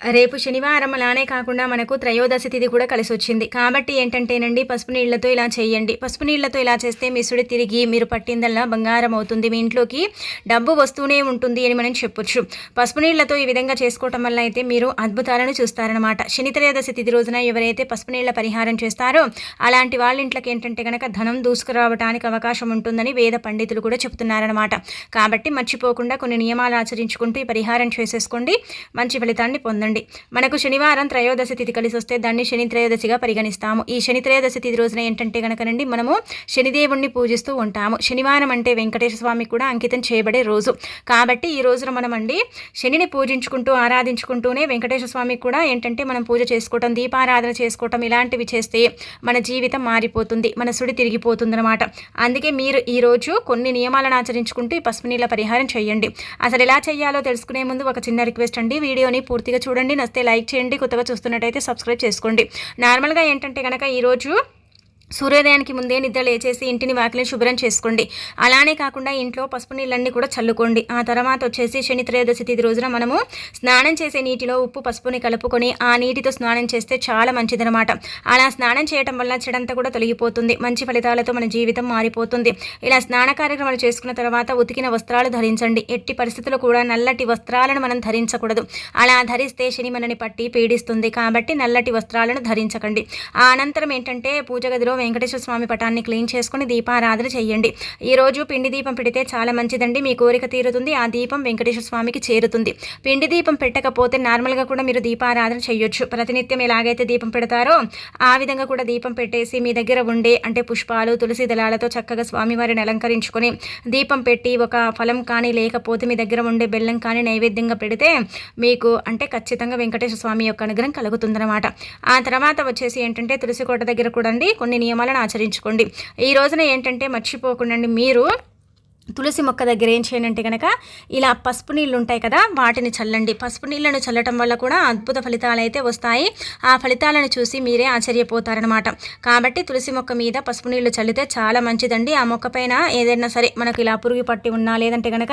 రేపు శనివారం అలానే కాకుండా మనకు త్రయోదశి తిథి కూడా కలిసి వచ్చింది కాబట్టి ఏంటంటేనండి పసుపు నీళ్ళతో ఇలా చేయండి. పసుపు నీళ్ళతో ఇలా చేస్తే మీ సుడి తిరిగి మీరు పట్టిందల్లా బంగారం అవుతుంది. మీ ఇంట్లోకి డబ్బు వస్తూనే ఉంటుంది అని మనం చెప్పొచ్చు. పసుపు నీళ్ళతో ఈ విధంగా చేసుకోవటం వల్ల అయితే మీరు అద్భుతాలను చూస్తారనమాట శని త్రయోదశి తిథి రోజున ఎవరైతే పసుపు నీళ్ళ పరిహారం చేస్తారో అలాంటి వాళ్ళ ఇంట్లోకి ఏంటంటే కనుక ధనం దూసుకురావడానికి అవకాశం ఉంటుందని వేద పండితులు కూడా చెప్తున్నారనమాట కాబట్టి మర్చిపోకుండా కొన్ని నియమాలు ఆచరించుకుంటూ ఈ పరిహారం చేసేసుకోండి. మంచి ఫలితాన్ని పొందండి. చూడండి. మనకు శనివారం త్రయోదశి తిథి కలిసి వస్తే దాన్ని శని త్రయోదశిగా పరిగణిస్తాము. ఈ శని త్రయోదశి తిథి రోజున ఏంటంటే కనుకనండి మనము శనిదేవుణ్ణి పూజిస్తూ ఉంటాము. శనివారం అంటే వెంకటేశ్వర స్వామి కూడా అంకితం చేయబడే రోజు. కాబట్టి ఈ రోజున మనం అండి శనిని పూజించుకుంటూ ఆరాధించుకుంటూనే వెంకటేశ్వర స్వామి కూడా ఏంటంటే మనం పూజ చేసుకోవటం దీపారాధన చేసుకోవటం ఇలాంటివి చేస్తే మన జీవితం మారిపోతుంది మన సుడి తిరిగిపోతుంది అనమాట అందుకే మీరు ఈరోజు కొన్ని నియమాలను ఆచరించుకుంటూ ఈ పసుపు నీళ్ళ పరిహారం చేయండి. అసలు ఎలా చేయాలో తెలుసుకునే ముందు ఒక చిన్న రిక్వెస్ట్ అండి. వీడియోని పూర్తిగా చూడండి. చూడండి. నస్తే లైక్ చేయండి. కొత్తగా చూస్తున్నట్టయితే సబ్స్క్రైబ్ చేసుకోండి. నార్మల్గా ఏంటంటే కనుక ఈరోజు సూర్యోదయానికి ముందే నిద్ర లేచేసి ఇంటిని వాకిలిని శుభ్రం చేసుకోండి. అలానే కాకుండా ఇంట్లో పసుపు నీళ్ళన్నీ కూడా చల్లుకోండి. ఆ తర్వాత వచ్చేసి శని త్రయోదశి తిథి రోజున మనము స్నానం చేసే నీటిలో ఉప్పు పసుపుని కలుపుకొని ఆ నీటితో స్నానం చేస్తే చాలా మంచిదనమాట అలా స్నానం చేయటం వల్ల చెడంతా కూడా తొలగిపోతుంది. మంచి ఫలితాలతో మన జీవితం మారిపోతుంది. ఇలా స్నాన కార్యక్రమాలు చేసుకున్న తర్వాత ఉతికిన వస్త్రాలు ధరించండి. ఎట్టి పరిస్థితుల్లో కూడా నల్లటి వస్త్రాలను మనం ధరించకూడదు. అలా ధరిస్తే శని మనని పట్టి పీడిస్తుంది. కాబట్టి నల్లటి వస్త్రాలను ధరించకండి. ఆ అనంతరం ఏంటంటే పూజ గదిలో వెంకటేశ్వర స్వామి పటాన్ని క్లీన్ చేసుకుని దీపారాధన చేయండి. ఈరోజు పిండి దీపం పెడితే చాలా మంచిదండి. మీ కోరిక తీరుతుంది. ఆ దీపం వెంకటేశ్వర స్వామికి చేరుతుంది. పిండి దీపం పెట్టకపోతే నార్మల్గా కూడా మీరు దీపారాధన చేయొచ్చు. ప్రతినిత్యం ఎలాగైతే దీపం పెడతారో ఆ విధంగా కూడా దీపం పెట్టేసి మీ దగ్గర ఉండే అంటే పుష్పాలు తులసి దళాలతో చక్కగా స్వామివారిని అలంకరించుకొని దీపం పెట్టి ఒక ఫలం కానీ లేకపోతే మీ దగ్గర ఉండే బెల్లం కానీ నైవేద్యంగా పెడితే మీకు అంటే ఖచ్చితంగా వెంకటేశ్వర స్వామి యొక్క అనుగ్రహం కలుగుతుందన్నమాట. ఆ తర్వాత వచ్చేసి ఏంటంటే తులసి కోట దగ్గర కూడా కొన్ని నియమాలను ఆచరించుకోండి. ఈ రోజున ఏంటంటే మర్చిపోకుండా మీరు తులసి మొక్క దగ్గర ఏం చేయండి కనుక ఇలా పసుపు నీళ్ళు ఉంటాయి కదా వాటిని చల్లండి. పసుపు నీళ్ళను చల్లటం వల్ల కూడా అద్భుత ఫలితాలు అయితే వస్తాయి. ఆ ఫలితాలను చూసి మీరే ఆశ్చర్యపోతారనమాట కాబట్టి తులసి మొక్క మీద పసుపు నీళ్ళు చల్లితే చాలా మంచిదండి. ఆ మొక్క పైన ఏదైనా సరే మనకు ఇలా పురుగు పట్టి ఉన్నా లేదంటే కనుక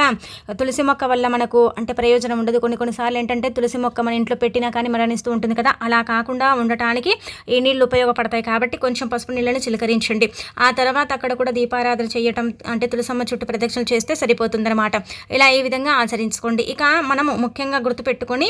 తులసి మొక్క వల్ల మనకు అంటే ప్రయోజనం ఉండదు. కొన్ని కొన్నిసార్లు ఏంటంటే తులసి మొక్క మన ఇంట్లో పెట్టినా కానీ మరణిస్తూ ఉంటుంది కదా అలా కాకుండా ఉండటానికి ఈ నీళ్ళు ఉపయోగపడతాయి. కాబట్టి కొంచెం పసుపు నీళ్ళని చిలకరించండి. ఆ తర్వాత అక్కడ కూడా దీపారాధన చేయటం అంటే తులసమ్మ చుట్టూ ప్రదక్షిణలు చేస్తే సరిపోతుందన్నమాట. ఇలా ఈ విధంగా ఆచరించుకోండి. ఇక మనము ముఖ్యంగా గుర్తుపెట్టుకొని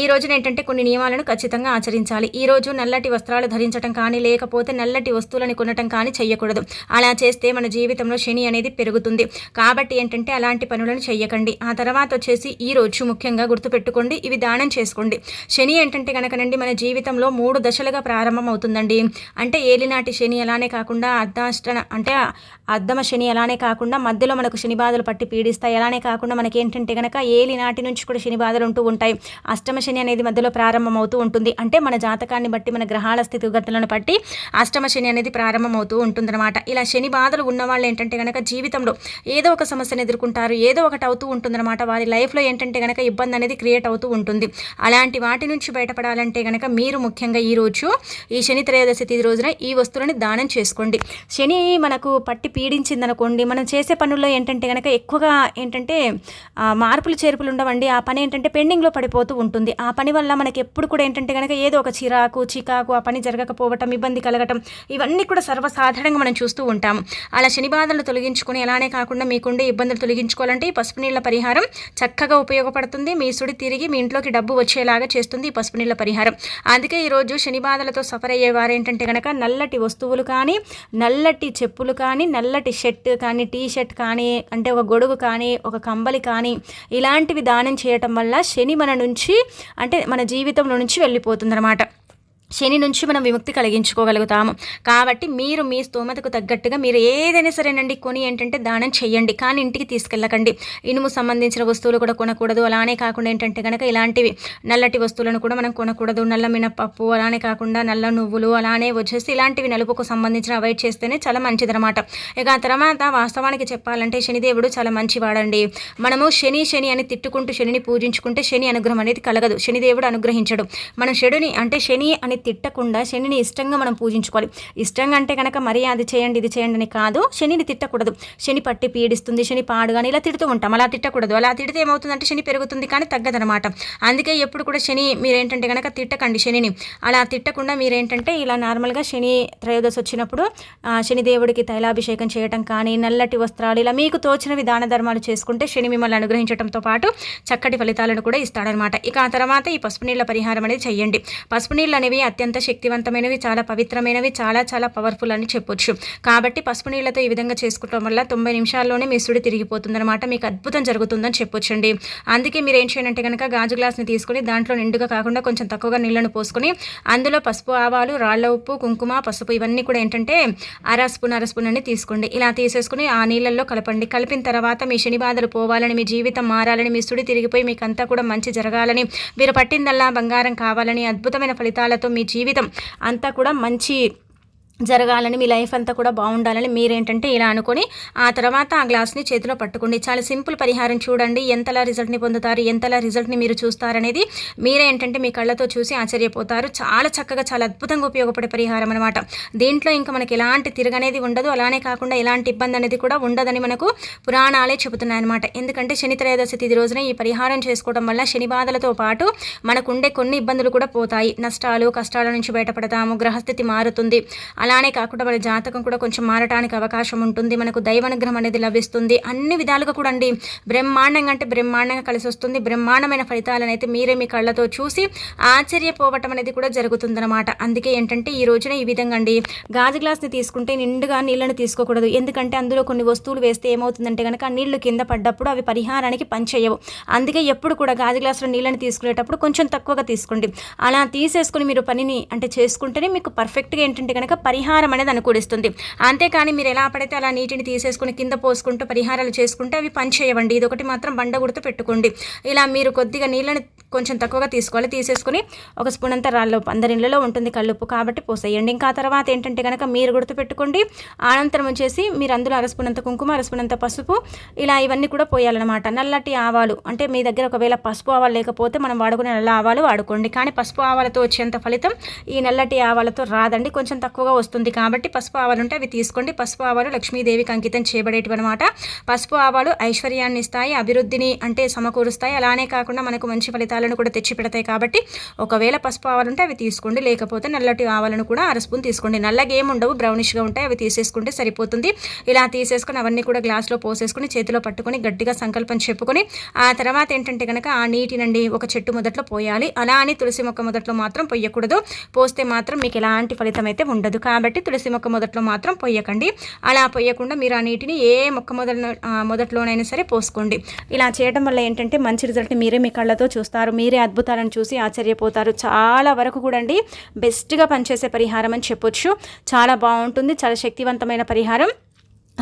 ఈ రోజున ఏంటంటే కొన్ని నియమాలను ఖచ్చితంగా ఆచరించాలి. ఈ రోజు నల్లటి వస్త్రాలు ధరించడం కానీ లేకపోతే నల్లటి వస్తువులను కొనటం కానీ చేయకూడదు అలా చేస్తే మన జీవితంలో శని అనేది పెరుగుతుంది. కాబట్టి ఏంటంటే అలాంటి పనులను చేయకండి ఆ తర్వాత వచ్చేసి ఈ రోజు ముఖ్యంగా గుర్తుపెట్టుకోండి. ఇవి దానం చేసుకోండి. శని ఏంటంటే కనుకనండి మన జీవితంలో మూడు దశలుగా ప్రారంభం అవుతుందండి అంటే ఏలినాటి శని అలానే కాకుండా అర్ధాష్టన అంటే అర్ధమ శని అలానే కాకుండా మధ్యలో మనకు శని బాధలు పట్టి పీడిస్తాయి. అలానే కాకుండా మనకి ఏంటంటే కనుక ఏలి నాటి నుంచి కూడా శని బాధలు ఉంటూ ఉంటాయి. అష్టమ శని అనేది మధ్యలో ప్రారంభం అవుతూ ఉంటుంది. అంటే మన జాతకాన్ని బట్టి మన గ్రహాల స్థితిగతులను బట్టి అష్టమ శని అనేది ప్రారంభం అవుతూ ఉంటుందన్నమాట. ఇలా శని బాధలు ఉన్న వాళ్ళు ఏంటంటే కనుక జీవితంలో ఏదో ఒక సమస్యను ఎదుర్కొంటారు ఏదో ఒకటి అవుతూ ఉంటుందన్నమాట. వారి లైఫ్లో ఏంటంటే కనుక ఇబ్బంది అనేది క్రియేట్ అవుతూ ఉంటుంది. అలాంటి వాటి నుంచి బయటపడాలంటే కనుక మీరు ముఖ్యంగా ఈరోజు ఈ శని త్రయోదశి తిథి రోజున ఈ వస్తువులని దానం చేసుకోండి. శని మనకు పట్టి పీడించిందనుకోండి మనం చేసే పనుల్లో ఏంటంటే ఏంటంటే కనుక ఎక్కువగా ఏంటంటే మార్పులు చేర్పులు ఉండవండి. ఆ పని ఏంటంటే పెండింగ్లో పడిపోతూ ఉంటుంది. ఆ పని వల్ల మనకి ఎప్పుడు కూడా ఏంటంటే కనుక ఏదో ఒక చిరాకు చికాకు ఆ పని జరగకపోవటం ఇబ్బంది కలగటం ఇవన్నీ కూడా సర్వసాధారణంగా మనం చూస్తూ ఉంటాము అలా శని బాధలు తొలగించుకొని అలానే కాకుండా మీకుండే ఇబ్బందులు తొలగించుకోవాలంటే ఈ పసుపు నీళ్ళ పరిహారం చక్కగా ఉపయోగపడుతుంది. మీ సుడి తిరిగి మీ ఇంట్లోకి డబ్బు వచ్చేలాగా చేస్తుంది ఈ పసుపు నీళ్ళ పరిహారం. అందుకే ఈరోజు శని బాధలతో సఫర్ అయ్యేవారు ఏంటంటే కనుక నల్లటి వస్తువులు కానీ నల్లటి చెప్పులు కానీ నల్లటి షర్ట్ కానీ టీ షర్ట్ కానీ అంటే ఒక గొడుగు కానీ ఒక కంబలి కానీ ఇలాంటివి దానం చేయటం వల్ల శని మన నుంచి అంటే మన జీవితంలో నుంచి వెళ్ళిపోతుందన్నమాట. శని నుంచి మనం విముక్తి కలిగించుకోగలుగుతాము. కాబట్టి మీరు మీ స్తోమతకు తగ్గట్టుగా మీరు ఏదైనా సరేనండి కొని ఏంటంటే దానం చేయండి కానీ ఇంటికి తీసుకెళ్ళకండి. ఇనుము సంబంధించిన వస్తువులు కూడా కొనకూడదు. అలానే కాకుండా ఏంటంటే కనుక ఇలాంటివి నల్లటి వస్తువులను కూడా మనం కొనకూడదు. నల్ల మినపప్పు అలానే కాకుండా నల్ల నువ్వులు అలానే వచ్చేసి ఇలాంటివి నలుపుకు సంబంధించిన అవాయిడ్ చేస్తేనే చాలా మంచిదనమాట ఇక ఆ తర్వాత వాస్తవానికి చెప్పాలంటే శనిదేవుడు చాలా మంచివాడండి. మనము శని శని అని తిట్టుకుంటూ శనిని పూజించుకుంటే శని అనుగ్రహం అనేది కలగదు. శనిదేవుడు అనుగ్రహించడు. మనం శడుని అంటే శని అని తిట్టకుండా శనిని ఇష్టంగా మనం పూజించుకోవాలి. ఇష్టంగా అంటే కనుక మరీ అది చేయండి ఇది చేయండి అని కాదు శనిని తిట్టకూడదు. శని పట్టి పీడిస్తుంది శని పాడు కానీ ఇలా తిడుతూ ఉంటాం. అలా తిట్టకూడదు. అలా తిడితే ఏమవుతుందంటే శని పెరుగుతుంది కానీ తగ్గదనమాట అందుకే ఎప్పుడు కూడా శని మీరేంటంటే కనుక తిట్టకండి శనిని. అలా తిట్టకుండా మీరేంటంటే ఇలా నార్మల్గా శని త్రయోదశి వచ్చినప్పుడు శని దేవుడికి తైలాభిషేకం చేయటం కానీ నల్లటి వస్త్రాలు ఇలా మీకు తోచిన విధాన ధర్మాలు చేసుకుంటే శని మిమ్మల్ని అనుగ్రహించడంతో పాటు చక్కటి ఫలితాలను కూడా ఇస్తాడనమాట ఇక ఆ తర్వాత ఈ పసుపు నీళ్ళ పరిహారం అనేది చెయ్యండి పసుపు నీళ్ళు అనేవి అత్యంత శక్తివంతమైనవి చాలా పవిత్రమైనవి చాలా చాలా పవర్ఫుల్ అని చెప్పొచ్చు. కాబట్టి పసుపు నీళ్ళతో ఈ విధంగా చేసుకోవడం వల్ల తొంభై నిమిషాల్లోనే మీ సుడి తిరిగిపోతుందన్నమాట మీకు అద్భుతం జరుగుతుందని చెప్పొచ్చండి. అందుకే మీరు ఏం చేయాలంటే కనుక గాజు గ్లాస్ని తీసుకుని దాంట్లో నిండుగా కాకుండా కొంచెం తక్కువగా నీళ్ళను పోసుకొని అందులో పసుపు ఆవాలు రాళ్ళ ఉప్పు కుంకుమ పసుపు ఇవన్నీ కూడా ఏంటంటే అర స్పూన్ అర స్పూన్ అని తీసుకోండి. ఇలా తీసేసుకుని ఆ నీళ్ళల్లో కలపండి. కలిపిన తర్వాత మీ శని బాధలు పోవాలని మీ జీవితం మారాలని మీ సుడి తిరిగిపోయి మీకు అంతా కూడా మంచి జరగాలని మీరు పట్టిందల్లా బంగారం కావాలని అద్భుతమైన ఫలితాలతో మీ జీవితం. అంతా కూడా మంచి జరగాలని మీ లైఫ్ అంతా కూడా బాగుండాలని మీరేంటంటే ఇలా అనుకొని ఆ తర్వాత ఆ గ్లాస్ని చేతిలో పట్టుకోండి. చాలా సింపుల్ పరిహారం చూడండి. ఎంతలా రిజల్ట్ని పొందుతారు ఎంతలా రిజల్ట్ని మీరు చూస్తారనేది మీరే ఏంటంటే మీ కళ్ళతో చూసి ఆశ్చర్యపోతారు. చాలా చక్కగా చాలా అద్భుతంగా ఉపయోగపడే పరిహారం అనమాట దీంట్లో ఇంకా మనకి ఎలాంటి తిరగనేది ఉండదు. అలానే కాకుండా ఎలాంటి ఇబ్బంది అనేది కూడా ఉండదని మనకు పురాణాలే చెబుతున్నాయి అనమాట ఎందుకంటే శని త్రయోదశి తిది రోజున ఈ పరిహారం చేసుకోవడం వల్ల శని బాధలతో పాటు మనకు ఉండే కొన్ని ఇబ్బందులు కూడా పోతాయి. నష్టాలు కష్టాల నుంచి బయటపడతాము గ్రహస్థితి మారుతుంది. అలానే కాకుండా మన జాతకం కూడా కొంచెం మారటానికి అవకాశం ఉంటుంది. మనకు దైవానుగ్రహం అనేది లభిస్తుంది. అన్ని విధాలుగా కూడా అండి బ్రహ్మాండంగా అంటే బ్రహ్మాండంగా కలిసి వస్తుంది. బ్రహ్మాండమైన ఫలితాలను అయితే మీరే మీ కళ్ళతో చూసి ఆశ్చర్యపోవటం అనేది కూడా జరుగుతుందన్నమాట. అందుకే ఏంటంటే ఈ రోజున ఈ విధంగా అండి. గాజు గ్లాస్ని తీసుకుంటే నిండుగా నీళ్ళని తీసుకోకూడదు. ఎందుకంటే అందులో కొన్ని వస్తువులు వేస్తే ఏమవుతుందంటే కనుక నీళ్ళు కింద పడ్డప్పుడు అవి పరిహారానికి పనిచేయవు. అందుకే ఎప్పుడు కూడా గాజు గ్లాసులో నీళ్ళని తీసుకునేటప్పుడు కొంచెం తక్కువగా తీసుకోండి. అలా తీసేసుకుని మీరు పనిని అంటే చేసుకుంటేనే మీకు పర్ఫెక్ట్గా ఏంటంటే కనుక పరి పరిహారం అనేది అనుకూలిస్తుంది. అంతేకాని మీరు ఎలా పడితే అలా నీటిని తీసేసుకుని కింద పోసుకుంటూ పరిహారాలు చేసుకుంటే అవి పనిచేయవండి ఇది ఒకటి మాత్రం బండ గుర్తు పెట్టుకోండి. ఇలా మీరు కొద్దిగా నీళ్ళని కొంచెం తక్కువగా తీసుకోవాలి. తీసేసుకుని ఒక స్పూన్ అంతా రాళ్ళు అందరి ఇళ్ళలో ఉంటుంది కళ్ళుప్పు కాబట్టి పోసేయండి. ఇంకా తర్వాత ఏంటంటే కనుక మీరు గుర్తుపెట్టుకోండి అనంతరం వచ్చేసి మీరు అందులో అరస్పూనంత కుంకుమ అరస్పూనంత పసుపు ఇలా ఇవన్నీ కూడా పోయాలన్నమాట. నల్లటి ఆవాలు అంటే మీ దగ్గర ఒకవేళ పసుపు ఆవాలు లేకపోతే మనం వాడుకునే నల్ల ఆవాలు వాడుకోండి. కానీ పసుపు ఆవాలతో వచ్చేంత ఫలితం ఈ నల్లటి ఆవాలతో రాదండి. కొంచెం తక్కువగా వస్తుంది. వస్తుంది కాబట్టి పసుపు ఆవాలు ఉంటే అవి తీసుకోండి. పసుపు ఆవాలు లక్ష్మీదేవికి అంకితం చేయబడేటివి అనమాట పసుపు ఆవాలు ఐశ్వర్యాన్ని ఇస్తాయి అభివృద్ధిని అంటే సమకూరుస్తాయి. అలానే కాకుండా మనకు మంచి ఫలితాలను కూడా తెచ్చి పెడతాయి కాబట్టి ఒకవేళ పసుపు ఆవాలు ఉంటే అవి తీసుకోండి. లేకపోతే నల్లటి ఆవాలను కూడా అర స్పూన్ తీసుకోండి. నల్లగా ఏముండవు బ్రౌనిష్గా ఉంటాయి. అవి తీసేసుకుంటే సరిపోతుంది. ఇలా తీసేసుకుని అవన్నీ కూడా గ్లాస్లో పోసేసుకుని చేతిలో పట్టుకొని గట్టిగా సంకల్పం చెప్పుకొని ఆ తర్వాత ఏంటంటే కనుక ఆ నీటినండి ఒక చెట్టు మొదట్లో పోయాలి. అలా అని తులసి మొక్క మొదట్లో మాత్రం పొయ్యకూడదు పోస్తే మాత్రం మీకు ఎలాంటి ఫలితం అయితే ఉండదు. కాబట్టి తులసి మొక్క మొదట్లో మాత్రం పొయ్యకండి అలా పొయ్యకుండా మీరు ఆ నీటిని ఏ మొక్క మొదల మొదట్లోనైనా సరే పోసుకోండి. ఇలా చేయడం వల్ల ఏంటంటే మంచి రిజల్ట్ని మీరే మీ కళ్ళతో చూస్తారు. మీరే అద్భుతాలను చూసి ఆశ్చర్యపోతారు. చాలా వరకు కూడా అండి బెస్ట్గా పనిచేసే పరిహారం అని చెప్పొచ్చు. చాలా బాగుంటుంది. చాలా శక్తివంతమైన పరిహారం.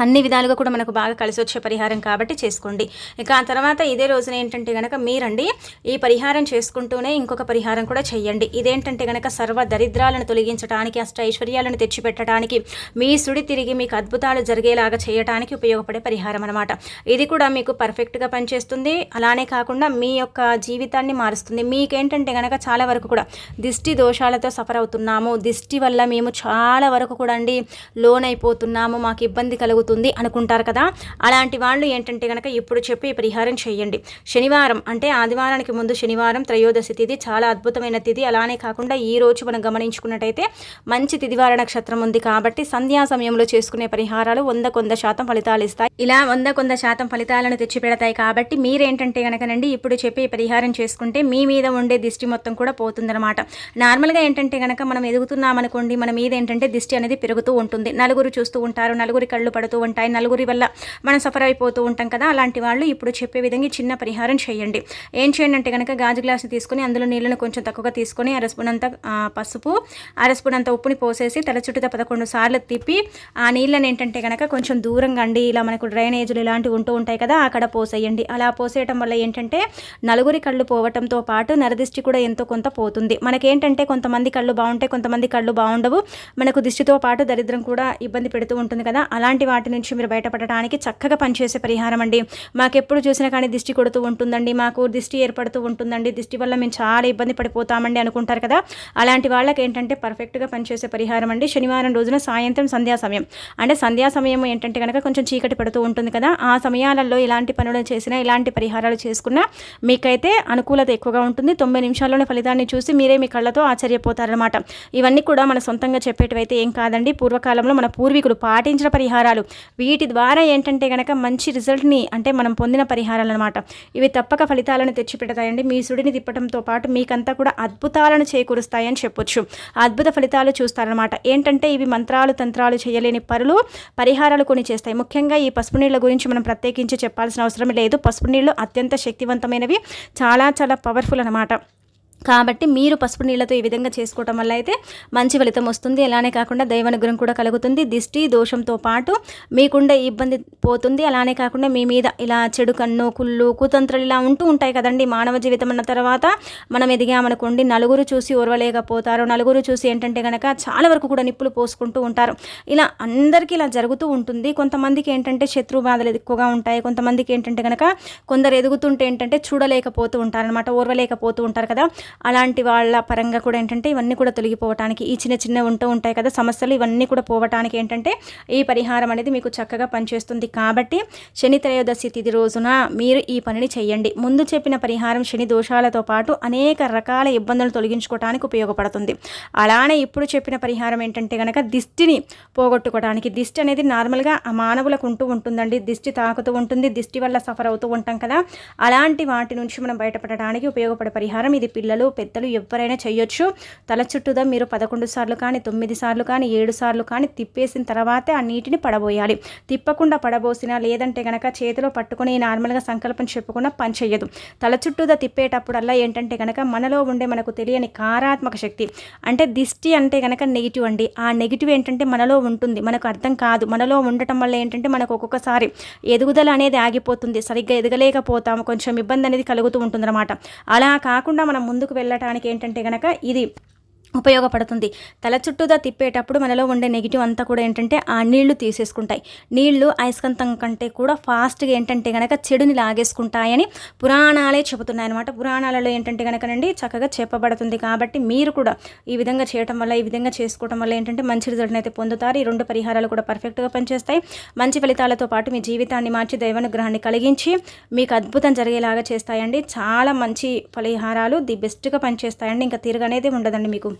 అన్ని విధాలుగా కూడా మనకు బాగా కలిసి వచ్చే పరిహారం కాబట్టి చేసుకోండి. ఇక ఆ తర్వాత ఇదే రోజున ఏంటంటే కనుక మీరండి ఈ పరిహారం చేసుకుంటూనే ఇంకొక పరిహారం కూడా చేయండి ఇదేంటంటే కనుక సర్వ దరిద్రాలను తొలగించడానికి అష్ట ఐశ్వర్యాలను తెచ్చిపెట్టడానికి మీ సుడి తిరిగి మీకు అద్భుతాలు జరిగేలాగా చేయడానికి ఉపయోగపడే పరిహారం అనమాట ఇది కూడా మీకు పర్ఫెక్ట్గా పనిచేస్తుంది. అలానే కాకుండా మీ యొక్క జీవితాన్ని మారుస్తుంది. మీకేంటంటే కనుక చాలా వరకు కూడా దిష్టి దోషాలతో సఫర్ అవుతున్నాము. దిష్టి వల్ల మేము చాలా వరకు కూడా అండి లోన్ అయిపోతున్నాము మాకు ఇబ్బంది కలుగుతుంది అవుతుంది అనుకుంటారు కదా. అలాంటి వాళ్ళు ఏంటంటే కనుక ఇప్పుడు చెప్పి పరిహారం చేయండి. శనివారం అంటే ఆదివారానికి ముందు శనివారం త్రయోదశి తిథి చాలా అద్భుతమైన తిథి అలానే కాకుండా ఈ రోజు మనం గమనించుకున్నట్టయితే మంచి తిదివార నక్షత్రం ఉంది కాబట్టి సంధ్యా సమయంలో చేసుకునే పరిహారాలు వంద కొంద శాతం ఫలితాలు ఇస్తాయి. ఇలా వంద కొంద శాతం ఫలితాలను తెచ్చిపెడతాయి కాబట్టి మీరేంటంటే కనుకనండి ఇప్పుడు చెప్పి పరిహారం చేసుకుంటే మీ మీద ఉండే దిష్టి మొత్తం కూడా పోతుందన్నమాట. నార్మల్గా ఏంటంటే కనుక మనం ఎదుగుతున్నాం అనుకోండి మన మీద ఏంటంటే దిష్టి అనేది పెరుగుతూ ఉంటుంది. నలుగురు చూస్తూ ఉంటారు నలుగురి కళ్ళు పడుతూ అయిపోతూ ఉంటాయి. నలుగురి వల్ల మనం సఫర్ అయిపోతూ ఉంటాం కదా అలాంటి వాళ్ళు ఇప్పుడు చెప్పే విధంగా చిన్న పరిహారం చేయండి. ఏం చేయండి అంటే కనుక గాజు గ్లాసు తీసుకొని అందులో నీళ్ళను కొంచెం తక్కువగా తీసుకొని అరస్పూనంత పసుపు అరస్పూనంత ఉప్పుని పోసేసి తల చుట్టూ పదకొండు సార్లు తిప్పి ఆ నీళ్ళని ఏంటంటే కనుక కొంచెం దూరంగా అండి ఇలా మనకు డ్రైనేజీలు ఇలాంటివి ఉంటూ ఉంటాయి కదా అక్కడ పోసేయండి. అలా పోసేయటం వల్ల ఏంటంటే నలుగురి కళ్ళు పోవటంతో పాటు నరదిష్టి కూడా ఎంతో కొంత పోతుంది. మనకేంటంటే కొంతమంది కళ్ళు బాగుంటాయి కొంతమంది కళ్ళు బాగుండవు. మనకు దిష్టితో పాటు దరిద్రం కూడా ఇబ్బంది పెడుతూ ఉంటుంది కదా అలాంటి వాటి వాటి నుంచి మీరు బయటపడటానికి చక్కగా పనిచేసే పరిహారం అండి. మాకెప్పుడు చూసినా కానీ దిష్టి కొడుతూ ఉంటుందండి. మాకు దిష్టి ఏర్పడుతూ ఉంటుందండి. దిష్టి వల్ల మేము చాలా ఇబ్బంది పడిపోతామండి అనుకుంటారు కదా. అలాంటి వాళ్ళకి ఏంటంటే పర్ఫెక్ట్గా పనిచేసే పరిహారం అండి. శనివారం రోజున సాయంత్రం సంధ్యా సమయం. అంటే సంధ్యా సమయం ఏంటంటే కనుక కొంచెం చీకటి పడుతూ ఉంటుంది కదా. ఆ సమయాలలో ఇలాంటి పనులు చేసినా ఇలాంటి పరిహారాలు చేసుకున్నా మీకైతే అనుకూలత ఎక్కువగా ఉంటుంది. తొంభై నిమిషాల్లోనే ఫలితాన్ని చూసి మీరే మీ కళ్ళతో ఆశ్చర్యపోతారనమాట ఇవన్నీ కూడా మన సొంతంగా చెప్పేటివైతే ఏం కాదండి. పూర్వకాలంలో మన పూర్వీకులు పాటించిన పరిహారాలు. వీటి ద్వారా ఏంటంటే కనుక మంచి రిజల్ట్ని అంటే మనం పొందిన పరిహారాలు అనమాట ఇవి తప్పక ఫలితాలను తెచ్చిపెడతాయండి. మీ సుడిని తిప్పడంతో పాటు మీకంతా కూడా అద్భుతాలను చేకూరుస్తాయని చెప్పొచ్చు. అద్భుత ఫలితాలు చూస్తారనమాట ఏంటంటే ఇవి మంత్రాలు తంత్రాలు చేయలేని పరులు పరిహారాలు కొన్ని చేస్తాయి. ముఖ్యంగా ఈ పసుపు నీళ్ళ గురించి మనం ప్రత్యేకించి చెప్పాల్సిన అవసరం లేదు. పసుపు నీళ్ళు అత్యంత శక్తివంతమైనవి. చాలా చాలా పవర్ఫుల్ అనమాట కాబట్టి మీరు పసుపు నీళ్ళతో ఈ విధంగా చేసుకోవటం వల్ల అయితే మంచి ఫలితం వస్తుంది. అలానే కాకుండా దైవానుగ్రహం కూడా కలుగుతుంది. దిష్టి దోషంతో పాటు మీకుండే ఇబ్బంది పోతుంది. అలానే కాకుండా మీ మీద ఇలా చెడు కన్ను కుళ్ళు కుతంత్రాలు ఇలా ఉంటూ ఉంటాయి కదండి. మానవ జీవితం అన్న తర్వాత మనం ఎదిగామనుకోండి నలుగురు చూసి ఓర్వలేకపోతారు. నలుగురు చూసి ఏంటంటే కనుక చాలా వరకు కూడా నిప్పులు పోసుకుంటూ ఉంటారు. ఇలా అందరికీ ఇలా జరుగుతూ ఉంటుంది. కొంతమందికి ఏంటంటే శత్రు బాధలు ఎక్కువగా ఉంటాయి. కొంతమందికి ఏంటంటే కనుక కొందరు ఎదుగుతుంటే ఏంటంటే చూడలేకపోతూ ఉంటారనమాట ఓర్వలేకపోతూ ఉంటారు కదా. అలాంటి వాళ్ళ పరంగా కూడా ఏంటంటే ఇవన్నీ కూడా తొలగిపోవటానికి ఈ చిన్న చిన్న ఉంటూ ఉంటాయి కదా సమస్యలు ఇవన్నీ కూడా పోవటానికి ఏంటంటే ఈ పరిహారం అనేది మీకు చక్కగా పనిచేస్తుంది. కాబట్టి శని త్రయోదశి తిథి రోజున మీరు ఈ పనిని చేయండి ముందు చెప్పిన పరిహారం శని దోషాలతో పాటు అనేక రకాల ఇబ్బందులు తొలగించుకోవడానికి ఉపయోగపడుతుంది. అలానే ఇప్పుడు చెప్పిన పరిహారం ఏంటంటే కనుక దిష్టిని పోగొట్టుకోవడానికి దిష్టి అనేది నార్మల్గా మానవులకు ఉంటూ ఉంటుందండి. దిష్టి తాకుతూ ఉంటుంది దిష్టి వల్ల సఫర్ అవుతూ ఉంటాం కదా. అలాంటి వాటి నుంచి మనం బయటపడడానికి ఉపయోగపడే పరిహారం ఇది పిల్లలు పెద్దలు ఎవరైనా చేయొచ్చు. తల చుట్టూదా మీరు పదకొండు సార్లు కానీ తొమ్మిది సార్లు కానీ ఏడు సార్లు కానీ తిప్పేసిన తర్వాతే ఆ నీటిని పడబోయాలి. తిప్పకుండా పడబోసినా లేదంటే గనక చేతిలో పట్టుకుని నార్మల్గా సంకల్పం చెప్పుకున్నా పని తల చుట్టూదా తిప్పేటప్పుడల్లా ఏంటంటే గనక మనలో ఉండే మనకు తెలియని కారాత్మక శక్తి అంటే దిష్టి అంటే గనక నెగిటివ్ అండి. ఆ నెగిటివ్ ఏంటంటే మనలో ఉంటుంది మనకు అర్థం కాదు. మనలో ఉండటం వల్ల ఏంటంటే మనకు ఒక్కొక్కసారి ఎదుగుదల అనేది ఆగిపోతుంది. సరిగ్గా ఎదగలేకపోతాము కొంచెం ఇబ్బంది అనేది కలుగుతూ ఉంటుందన్నమాట. అలా కాకుండా మనం ముందు ముందుకు వెళ్ళటానికి ఏంటంటే గనక ఇది ఉపయోగపడుతుంది. తల చుట్టూదా తిప్పేటప్పుడు మనలో ఉండే నెగిటివ్ అంతా కూడా ఏంటంటే ఆ నీళ్ళు తీసేసుకుంటాయి. నీళ్ళు అయస్కంతం కంటే కూడా ఫాస్ట్గా ఏంటంటే కనుక చెడుని లాగేసుకుంటాయని పురాణాలే చెబుతున్నాయి అనమాట పురాణాలలో ఏంటంటే కనుకనండి చక్కగా చెప్పబడుతుంది కాబట్టి మీరు కూడా ఈ విధంగా చేయటం వల్ల ఈ విధంగా చేసుకోవడం వల్ల ఏంటంటే మంచి రిజల్ట్ని అయితే పొందుతారు. ఈ రెండు పరిహారాలు కూడా పర్ఫెక్ట్గా పనిచేస్తాయి. మంచి ఫలితాలతో పాటు మీ జీవితాన్ని మార్చి దైవానుగ్రహాన్ని కలిగించి మీకు అద్భుతం జరిగేలాగా చేస్తాయండి. చాలా మంచి పరిహారాలు ది బెస్ట్గా పనిచేస్తాయండి. ఇంకా తిరగనేది ఉండదండి మీకు.